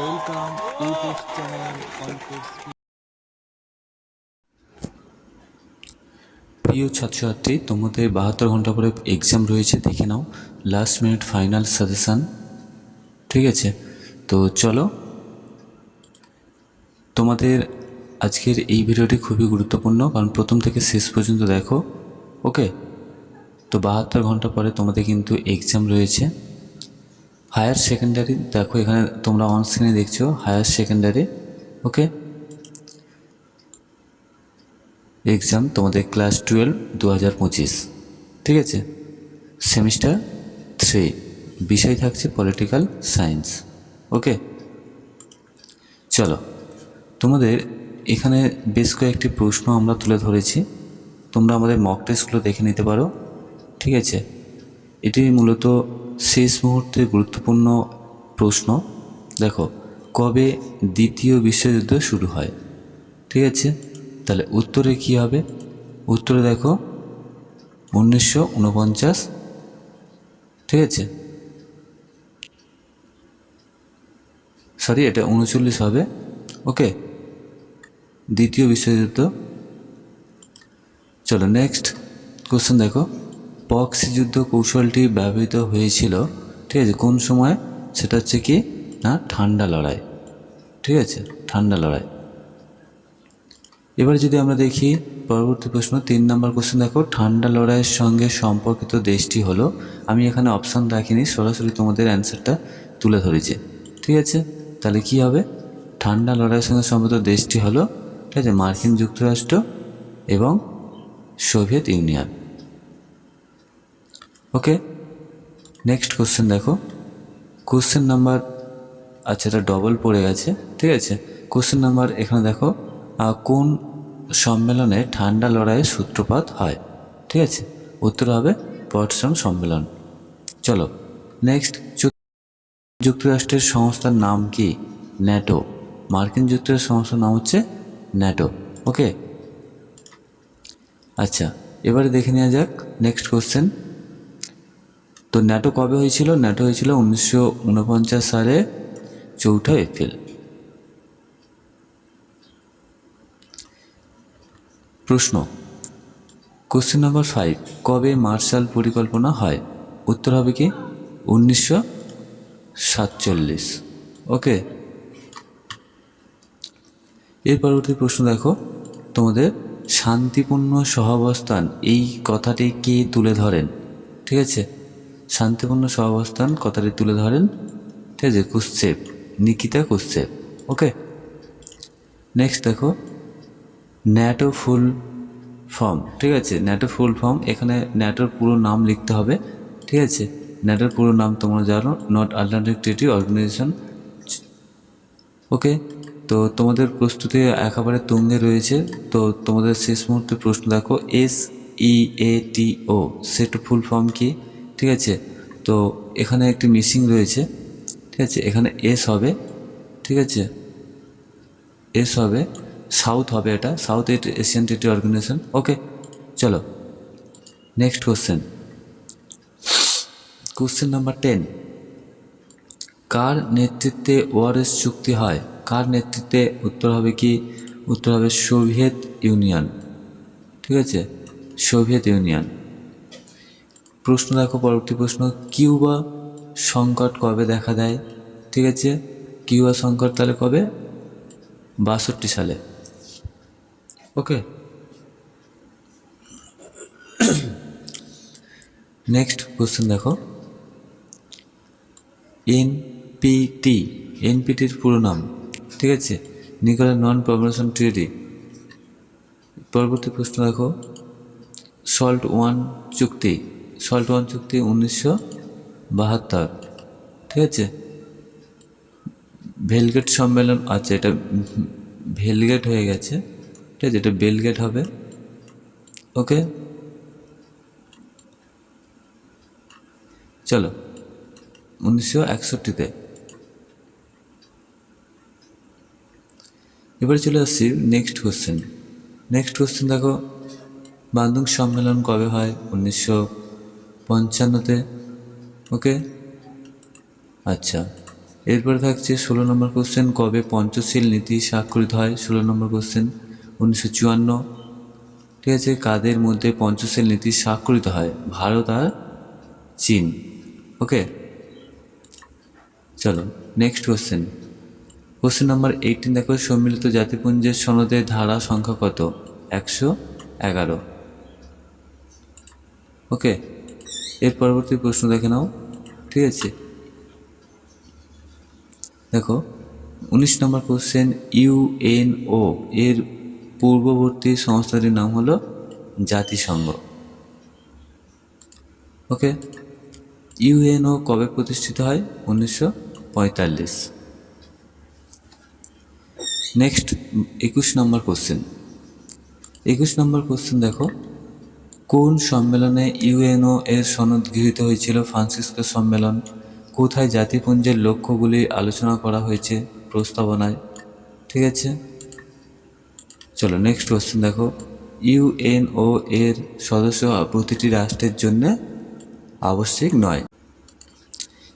Welcome YouTube channel প্রিয় ছাত্রছাত্রী, তোমাদের বাহাত্তর ঘণ্টা পরে এক্সাম রয়েছে, দেখে নাও। লাস্ট মিনিট ফাইনাল সাজেশান ঠিক আছে? তো চলো। তোমাদের আজকের এই ভিডিওটি খুবই গুরুত্বপূর্ণ, কারণ প্রথম থেকে শেষ পর্যন্ত দেখো। ওকে তো বাহাত্তর ঘণ্টা পরে তোমাদের কিন্তু এক্সাম রয়েছে। হায়ার সেকেন্ডারি দেখো এখানে তোমরা অন স্ক্রিনে দেখছ হায়ার সেকেন্ডারি ওকে এক্সাম তোমাদের ক্লাস টুয়েলভ দু হাজার পঁচিশ, ঠিক আছে? সেমিস্টার থ্রি বিষয় থাকছে পলিটিক্যাল সায়েন্স ওকে চলো, তোমাদের এখানে বেশ কয়েকটি প্রশ্ন আমরা তুলে ধরেছি, তোমরা আমাদের মক টেস্টগুলো দেখে নিতে পারো, ঠিক আছে? এটি মূলত শেষ মুহূর্তে গুরুত্বপূর্ণ প্রশ্ন। দেখো, কবে দ্বিতীয় বিশ্বযুদ্ধ শুরু হয়? ঠিক আছে? তাহলে উত্তরে কি হবে? উত্তরে দেখো, উনিশশো উনপঞ্চাশ। ঠিক আছে? সরি, এটা উনচল্লিশ হবে। ওকে, দ্বিতীয় বিশ্বযুদ্ধ। চলো নেক্সট কোশ্চেন দেখো। পক্সি যুদ্ধ কৌশলটি ব্যবহৃত হয়েছিল, ঠিক আছে? কোন সময়? সেটা হচ্ছে কি? না, ঠান্ডা লড়াই, ঠিক আছে? ঠান্ডা লড়াই। এবার যদি আমরা দেখি, পরবর্তী প্রশ্ন, তিন নম্বর কোশ্চেন দেখো, ঠান্ডা লড়াইয়ের সঙ্গে সম্পর্কিত দেশটি হলো, আমি এখানে অপশান রাখিনি, সরাসরি তোমাদের অ্যান্সারটা তুলে ধরেছি, ঠিক আছে? তাহলে কি হবে? ঠান্ডা লড়াইয়ের সঙ্গে সম্পর্কিত দেশটি হলো, ঠিক আছে? মার্কিন যুক্তরাষ্ট্র এবং Soviet Union. Okay next question দেখো। কোশ্চেন নাম্বার আচ্ছা এটা ডবল পড়ে গেছে, ঠিক আছে? কোশ্চেন নাম্বার এখানে দেখো কোন সম্মেলনে ঠান্ডা লড়াইয়ের সূত্রপাত হয়? ঠিক আছে? উত্তর হবে পটসন সম্মেলন। চলো নেক্সট যুক্তরাষ্ট্রের সংস্থার নাম কি? ন্যাটো। মার্কিন যুক্তরাষ্ট্রের সংস্থার নাম হচ্ছে ন্যাটো। ওকে আচ্ছা এবারে দেখে নেওয়া যাক নেক্সট কোশ্চেন তো ন্যাটো কবে হয়েছিল? ন্যাটো হয়েছিল উনিশশো উনপঞ্চাশ সালে চৌঠা এপ্রিল। প্রশ্ন কোশ্চেন নাম্বার ফাইভ কবে মার্শাল পরিকল্পনা হয়? উত্তর হবে কি? উনিশশো সাতচল্লিশ। ওকে? এর পরবর্তী প্রশ্ন দেখো। তোমাদের শান্তিপূর্ণ সহাবস্থান, এই কথাটি কে তুলে ধরেন? ঠিক আছে? শান্তিপূর্ণ সহাবস্থান কথাটি তুলে ধরেন ঠিক আছে কুশ্চেপ নিকিতা কুশ্চেপ ওকে? নেক্সট দেখো। ন্যাটো ফুল ফর্ম, ঠিক আছে? ন্যাটো ফুল ফর্ম, এখানে ন্যাটোর পুরো নাম লিখতে হবে, ঠিক আছে? ন্যাটোর পুরো নাম তোমরা জানো নট আল্টারনেটিভ অর্গানাইজেশন ওকে? তো তোমাদের প্রস্তুতি একেবারে তুঙ্গে রয়েছে। তো তোমাদের শেষ মুহূর্তে প্রশ্ন দেখো S E A T O set full form কি? ঠিক আছে? তো এখানে একটি মিসিং রয়েছে, ঠিক আছে? এখানে এস হবে, ঠিক আছে? এস হবে সাউথ হবে এটা South Asian treaty organization okay চলো next question question number ten কার নেতৃত্বে ওয়ারেস চুক্তি হয়? কার নেতৃত্বে? উত্তর হবে কি? উত্তর হবে সোভিয়েত ইউনিয়ন, ঠিক আছে? Soviet Union. প্রশ্ন দেখো, পরবর্তী প্রশ্ন, কিউবা সংকট কবে দেখা দেয়? ঠিক আছে? কিউবা সংকট তাহলে কবে? বাষট্টি সালে। ওকে? নেক্সট কোশ্চেন দেখো। এনপিটি, এনপিটির পুরো নাম, ঠিক আছে? নিকোলা নন প্রমোশন ট্রিটি পরবর্তী প্রশ্ন দেখো। সল্ট ওয়ান চুক্তি। সল্ট ওয়ান চুক্তি উনিশশো বাহাত্তর, ঠিক আছে? ভেলগেট সম্মেলন আচ্ছা এটা ভেলগেট হয়ে গেছে, ঠিক আছে? এটা বেলগেট হবে, ওকে? চলো, উনিশশো একষট্টিতে। এবারে চলে আসছি নেক্সট কোশ্চেন নেক্সট কোশ্চেন দেখো, বান্ধব সম্মেলন কবে হয়? উনিশশো পঞ্চান্নতে ওকে আচ্ছা এরপরে থাকছে ষোলো নম্বর কোশ্চেন কবে পঞ্চশীল নীতি স্বাক্ষরিত হয়? ষোলো নম্বর কোশ্চেন উনিশশো চুয়ান্ন। ঠিক আছে, কাদের মধ্যে পঞ্চশীল নীতি স্বাক্ষরিত হয়? ভারত আর চীন ওকে চলো next question question number eighteen দেখো, সম্মিলিত জাতিপুঞ্জের সনদের ধারা সংখ্যা কত? একশো এগারো ওকে এর পরবর্তী প্রশ্ন দেখে নাও। ঠিক আছে। দেখো, উনিশ নম্বর কোশ্চেন ইউএনও এর পূর্ববর্তী সংস্থাটির নাম হলো জাতিসংঘ। ওকে ইউএনও কবে প্রতিষ্ঠিত হয়? উনিশশো পঁয়তাল্লিশ। নেক্সট একুশ নম্বর কোশ্চেন একুশ নম্বর কোশ্চেন দেখো। কোন সম্মেলনে ইউএনও এর সনদ গৃহীত হয়েছিল ফ্রান্সিসকো সম্মেলন? কোথায় জাতিপুঞ্জের লক্ষ্যগুলি আলোচনা করা হয়েছে প্রস্তাবনায়? ঠিক আছে? চলো নেক্সট কোশ্চেন দেখো। ইউএনও এর সদস্য প্রতিটি রাষ্ট্রের জন্য আবশ্যিক নয়।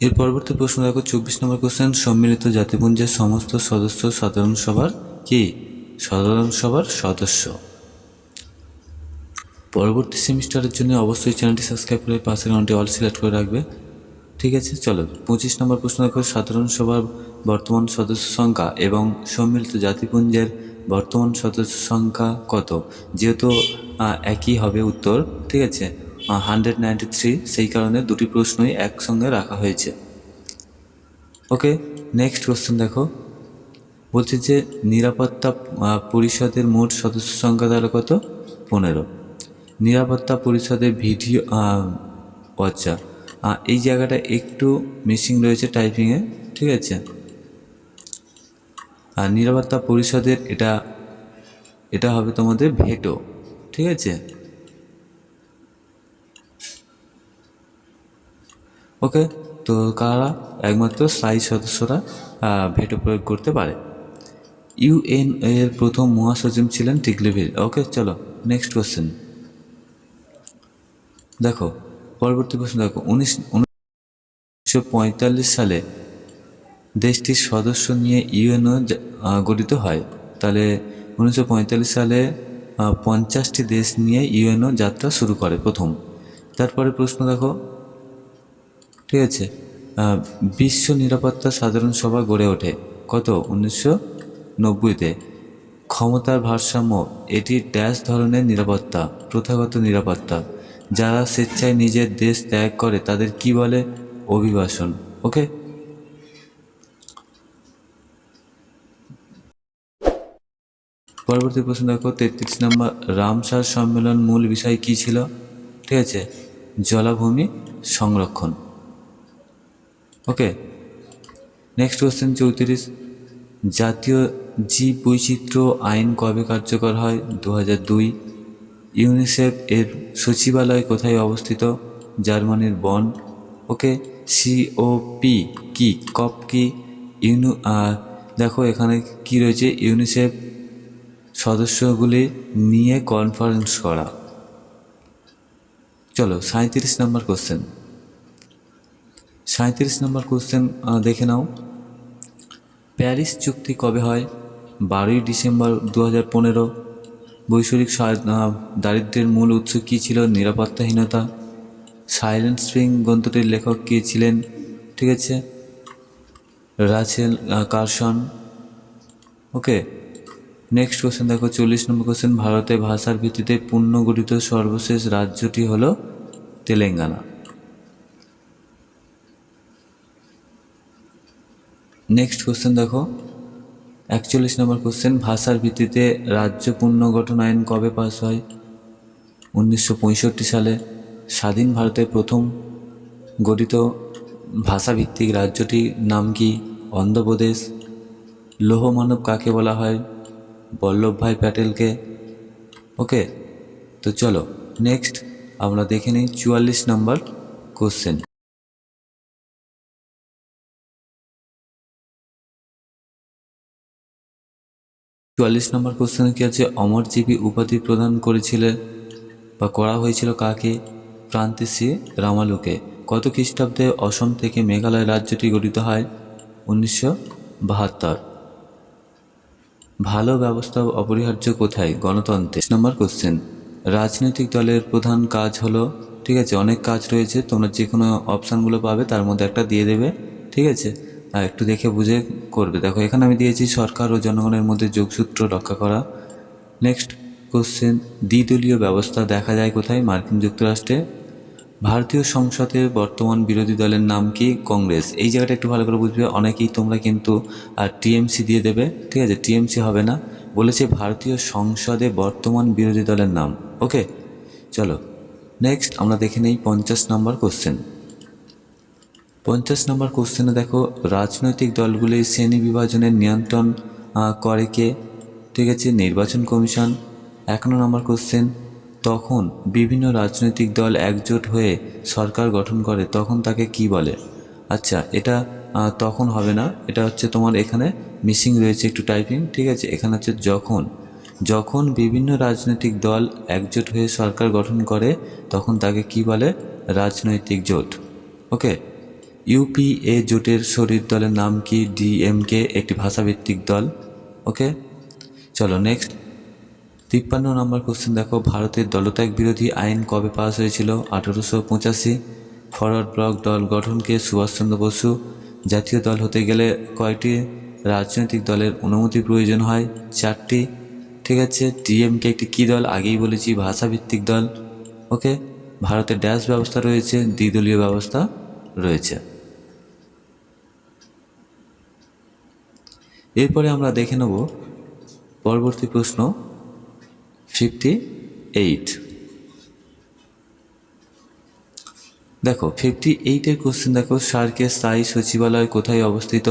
এর পরবর্তী প্রশ্ন দেখো, চব্বিশ নম্বর কোশ্চেন সম্মিলিত জাতিপুঞ্জের সমস্ত সদস্য সাধারণ সভার কি? সাধারণ সভার সদস্য। পরবর্তী সেমিস্টারের জন্য অবশ্যই চ্যানেলটি সাবস্ক্রাইব করে পাশের ঘন্টি অল সিলেক্ট করে রাখবে। ঠিক আছে, চলো। পঁচিশ নম্বর প্রশ্ন দেখো। সাধারণ সভার বর্তমান সদস্য সংখ্যা এবং সম্মিলিত জাতিপুঞ্জের বর্তমান সদস্য সংখ্যা কত? যেহেতু একই হবে উত্তর, ঠিক আছে? হান্ড্রেড নাইনটি থ্রি সেই কারণে দুটি প্রশ্নই একসঙ্গে রাখা হয়েছে। ওকে নেক্সট কোশ্চেন দেখো। বলছে যে, নিরাপত্তা পরিষদের মোট সদস্য সংখ্যা তাহলে কত? পনেরো। নিরাপত্তা পরিষদের ভিডিও আচ্ছা এই জায়গাটা একটু মিসিং রয়েছে টাইপিংয়ে ঠিক আছে? আর নিরাপত্তা পরিষদের এটা এটা হবে তোমাদের ভেটো, ঠিক আছে? ওকে তো কারা একমাত্র স্থায়ী সদস্যরা ভেটো প্রয়োগ করতে পারে। ইউএন এর প্রথম মহাসচিব ছিলেন টিকলিভির। ওকে চলো নেক্সট কোশ্চেন দেখো, পরবর্তী প্রশ্ন দেখো, উনিশ উনিশশো সালে দেশটির সদস্য নিয়ে ইউএনও গঠিত হয়। তাহলে উনিশশো পঁয়তাল্লিশ সালে পঞ্চাশটি দেশ নিয়ে ইউএনও যাত্রা শুরু করে প্রথম। তারপরে প্রশ্ন দেখো, ঠিক আছে বিশ্ব নিরাপত্তা সাধারণ সভা গড়ে ওঠে কত? উনিশশো নব্বইতে। ক্ষমতার ভারসাম্য, এটি ড্যাশ ধরনের নিরাপত্তা, প্রথাগত নিরাপত্তা। যারা স্বেচ্ছায় নিজের দেশ ত্যাগ করে, তাদের কি বলে? অভিবাসন। ওকে পরবর্তী প্রশ্ন দেখো, তেত্রিশ নম্বর, রামসার সম্মেলন মূল বিষয় কি ছিল? ঠিক আছে, জলাভূমি সংরক্ষণ। ওকে নেক্সট কোশ্চেন চৌত্রিশ। জাতীয় জীব বৈচিত্র্য আইন কবে কার্যকর হয়? দু দুই ইউনিসেফ এর সচিবালয় কোথায় অবস্থিত? জার্মানির বন। ওকে সিওপি কি? কপ কি? ইউনু দেখো এখানে কি রয়েছে? ইউনিসেফ সদস্যগুলি নিয়ে কনফারেন্স করা। চলো সাঁত্রিশ নম্বর কোশ্চেন সাঁত্রিশ নম্বর কোশ্চেন দেখে নাও। প্যারিস চুক্তি কবে হয়? বারোই ডিসেম্বর দু হাজার পনেরো। বৈষয়িক দারিদ্রের মূল উৎস কী ছিল? নিরাপত্তাহীনতা। সাইলেন্ট স্প্রিং গ্রন্থটির লেখক কে ছিলেন? ঠিক আছে। Rachel Carson okay. Next question দেখো। চল্লিশ নম্বর কোশ্চেন। ভারতে ভাষার ভিত্তিতে পুনর্গঠিত সর্বশেষ রাজ্যটি হল তেলেঙ্গানা। নেক্সট কোশ্চেন দেখো। একচল্লিশ নম্বর কোশ্চেন ভাষার ভিত্তিতে রাজ্য পুনর্গঠন আইন কবে পাস হয়? উনিশশো পঁয়ষট্টি সালে স্বাধীন ভারতের প্রথম গঠিত ভাষাভিত্তিক রাজ্যটির নাম কি? অন্ধ্রপ্রদেশ। লৌহ মানব কাকে বলা হয়? বল্লভভাই প্যাটেলকে। ওকে তো চলো নেক্সট আমরা দেখে নিই চুয়াল্লিশ নম্বর কোশ্চেন চুয়াল্লিশ নম্বর কোশ্চেনে কি আছে? অমরজীবী উপাধি প্রদান করেছিলেন বা করা হয়েছিল কাকে? প্রান্তিসি রামালুকে। কত খ্রিস্টাব্দে অসম থেকে মেঘালয় রাজ্যটি গঠিত হয়? উনিশশো বাহাত্তর। ভালো ব্যবস্থা অপরিহার্য কোথায়? গণতন্ত্রে। নম্বর কোশ্চেন রাজনৈতিক দলের প্রধান কাজ হলো, ঠিক আছে, অনেক কাজ রয়েছে, তোমরা যে কোনো অপশানগুলো পাবে, তার মধ্যে একটা দিয়ে দেবে, ঠিক আছে? একটু দেখে বুঝে করবে। দেখো, এখানে আমি দিয়েছি সরকার ও জনগণের মধ্যে যোগসূত্র রক্ষা করা। নেক্সট কোশ্চেন দ্বিদলীয় ব্যবস্থা দেখা যায় কোথায়? মার্কিন যুক্তরাষ্ট্রে। ভারতীয় সংসদে বর্তমান বিরোধী দলের নাম কি? কংগ্রেস। এই জায়গাটা একটু ভালো করে বুঝবে। অনেকেই তোমরা কিন্তু আর টিএমসি দিয়ে দেবে। ঠিক আছে? টিএমসি হবে না। বলেছে ভারতীয় সংসদে বর্তমান বিরোধী দলের নাম। ওকে চলো। নেক্সট আমরা দেখে নেই পঞ্চাশ নম্বর কোশ্চেন পঞ্চাশ নম্বর কোশ্চেনে দেখো, রাজনৈতিক দলগুলির শ্রেণি বিভাজনের নিয়ন্ত্রণ করে কে? ঠিক আছে, নির্বাচন কমিশন। একান্ন নম্বর কোশ্চেন তখন বিভিন্ন রাজনৈতিক দল একজোট হয়ে সরকার গঠন করে, তখন তাকে কি বলে? আচ্ছা এটা তখন হবে না, এটা হচ্ছে তোমার এখানে মিসিং রয়েছে একটু টাইপিং ঠিক আছে? এখানে হচ্ছে যখন। যখন বিভিন্ন রাজনৈতিক দল একজোট হয়ে সরকার গঠন করে, তখন তাকে কি বলে? রাজনৈতিক জোট। ওকে ইউপিএ জোটের শরীর দলের নাম কি? ডিএমকে একটি ভাষাভিত্তিক দল। ওকে? চলো নেক্সট তিপ্পান্ন নম্বর কোশ্চেন দেখো। ভারতের দলত্যাগ বিরোধী আইন কবে পাস হয়েছিল? আঠারোশো পঁচাশি। ফরওয়ার্ড ব্লক দল গঠনকে সুভাষচন্দ্র বসু। জাতীয় দল হতে গেলে কয়টি রাজনৈতিক দলের অনুমতি প্রয়োজন হয়? চারটি। ঠিক আছে ডিএমকে একটি কী দল? আগেই বলেছি, ভাষাভিত্তিক দল। ওকে? ভারতের ড্যাশ ব্যবস্থা রয়েছে, দ্বিদলীয় ব্যবস্থা রয়েছে। এরপরে আমরা দেখে নেব পরবর্তী প্রশ্ন ফিফটি এইট দেখো ফিফটি এইটের কোশ্চেন দেখো সার্কের স্থায়ী সচিবালয় কোথায় অবস্থিত?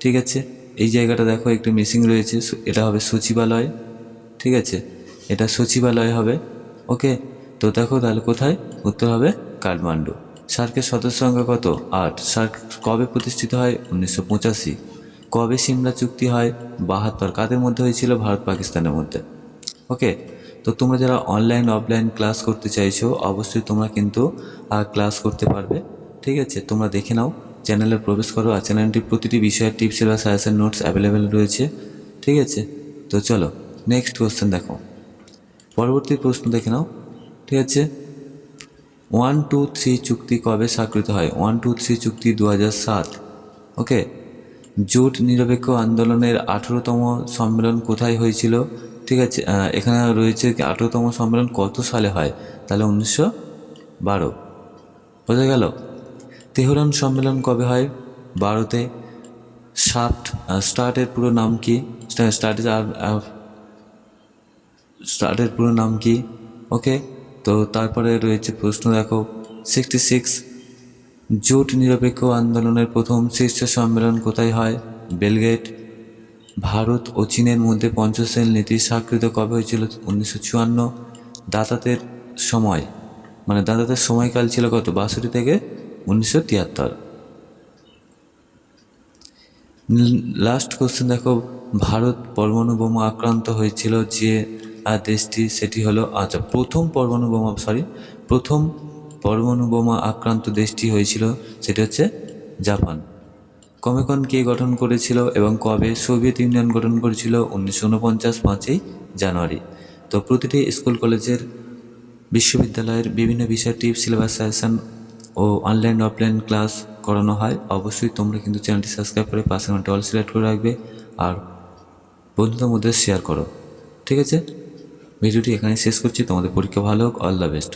ঠিক আছে? এই জায়গাটা দেখো, একটু মিসিং রয়েছে এটা হবে সচিবালয়, ঠিক আছে? এটা সচিবালয় হবে ওকে তো দেখো তাহলে কোথায়? উত্তর হবে কাঠমান্ডু। সার্কের সদস্য সংখ্যা কত? আট। সার্ক কবে প্রতিষ্ঠিত হয়? উনিশশো পঁচাশি। কবে সিমলা চুক্তি হয়? বাহাত্তর কাদের মধ্যে হয়েছিল ভারত পাকিস্তানের মধ্যে? ওকে, তো তোমরা যারা অনলাইন অফলাইন ক্লাস করতে চাইছো, অবশ্যই তোমরা কিন্তু ক্লাস করতে পারবে। ঠিক আছে, তোমরা দেখে নাও চ্যানেলে প্রবেশ করো। আর চ্যানেলটির প্রতিটি বিষয়ের টিপস বা সাজেশন নোটস অ্যাভেলেবেল রয়েছে। ঠিক আছে, তো চলো নেক্সট কোশ্চেন দেখো। পরবর্তী প্রশ্ন দেখে নাও। ঠিক আছে ওয়ান টু থ্রি চুক্তি কবে স্বাক্ষরিত হয়? ওয়ান টু থ্রি চুক্তি দু সাত। ওকে জোট নিরপেক্ষ আন্দোলনের আঠেরোতম সম্মেলন কোথায় হয়েছিল? ঠিক আছে এখানে রয়েছে আঠেরোতম সম্মেলন কত সালে হয়? তাহলে উনিশশো বারো। বোঝা গেল? তেহরান সম্মেলন কবে হয়? বারোতে। সাফট স্টার্টের পুরো নাম কি? স্টার্টের স্টার্টের পুরো নাম কি? ওকে, তো তারপরে রয়েছে প্রশ্ন দেখো। সিক্সটি সিক্স জোট নিরপেক্ষ আন্দোলনের প্রথম শীর্ষ সম্মেলন কোথায় হয়? বেলগেট ভারত ও চীনের মধ্যে পঞ্চশীল নীতি স্বাক্ষরিত কবে হয়েছিল? উনিশশো চুয়ান্ন। দাতাতের সময়। মানে দাদাদের সময়কাল ছিল কত? বাষট্টি থেকে উনিশশো তিয়াত্তর। লাস্ট কোশ্চেন দেখো। ভারত পরমাণু বোমা আক্রান্ত হয়েছিল যে দেশটি সেটি হলো আচ্ছা প্রথম পরমাণু বোমা সরি প্রথম পরমাণু বোমা আক্রান্ত দেশটি হয়েছিল, সেটি হচ্ছে জাপান। কমেকন কে গঠন করেছিল এবং কবে সোভিয়েত ইউনিয়ন গঠন করেছিল উনিশশো উনপঞ্চাশ পাঁচই জানুয়ারি। তো প্রতিটি স্কুল কলেজের বিশ্ববিদ্যালয়ের বিভিন্ন বিষয়ের টিপস, সিলেবাস সাজেশন ও অনলাইন অফলাইন ক্লাস করানো হয়। অবশ্যই তোমরা কিন্তু চ্যানেলটি সাবস্ক্রাইব করে পাশে ঘণ্টা অল সিলেক্ট করে রাখবে আর বন্ধুদের মধ্যে শেয়ার করো। ঠিক আছে? ভিডিওটি এখানে শেষ করছি। তোমাদের পরীক্ষা ভালো হোক। All the best